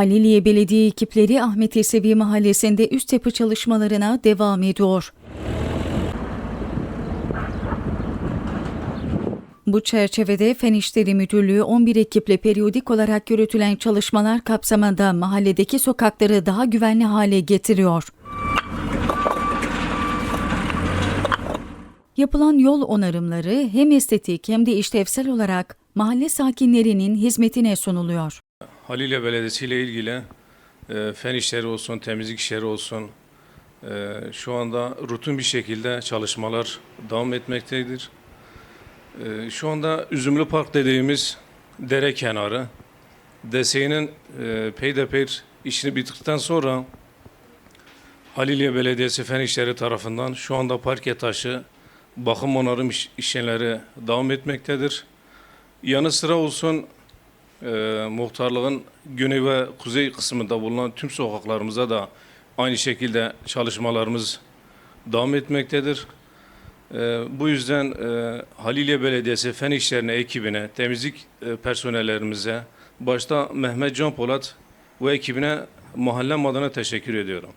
Haliliye Belediye ekipleri Ahmet Yesevi Mahallesi'nde üst yapı çalışmalarına devam ediyor. Bu çerçevede Fen İşleri Müdürlüğü 11 ekiple periyodik olarak yürütülen çalışmalar kapsamında mahalledeki sokakları daha güvenli hale getiriyor. Yapılan yol onarımları hem estetik hem de işlevsel olarak mahalle sakinlerinin hizmetine sunuluyor. Halilye Belediyesi ile ilgili e, fen işleri olsun, temizlik işleri olsun e, şu anda rutin bir şekilde çalışmalar devam etmektedir. E, şu anda Üzümlü Park dediğimiz dere kenarı DSİ'nin e, peyderpey işini bitirdikten sonra Halilye Belediyesi Fen İşleri tarafından şu anda parke taşı bakım onarım iş, işlemleri devam etmektedir. Yanı sıra olsun e, muhtarlığın güney ve kuzey kısmında bulunan tüm sokaklarımıza da aynı şekilde çalışmalarımız devam etmektedir. E, bu yüzden e, Halilye Belediyesi Fen İşlerine ekibine, temizlik e, personellerimize, başta Mehmet Can Polat ve ekibine mahallem adına teşekkür ediyorum.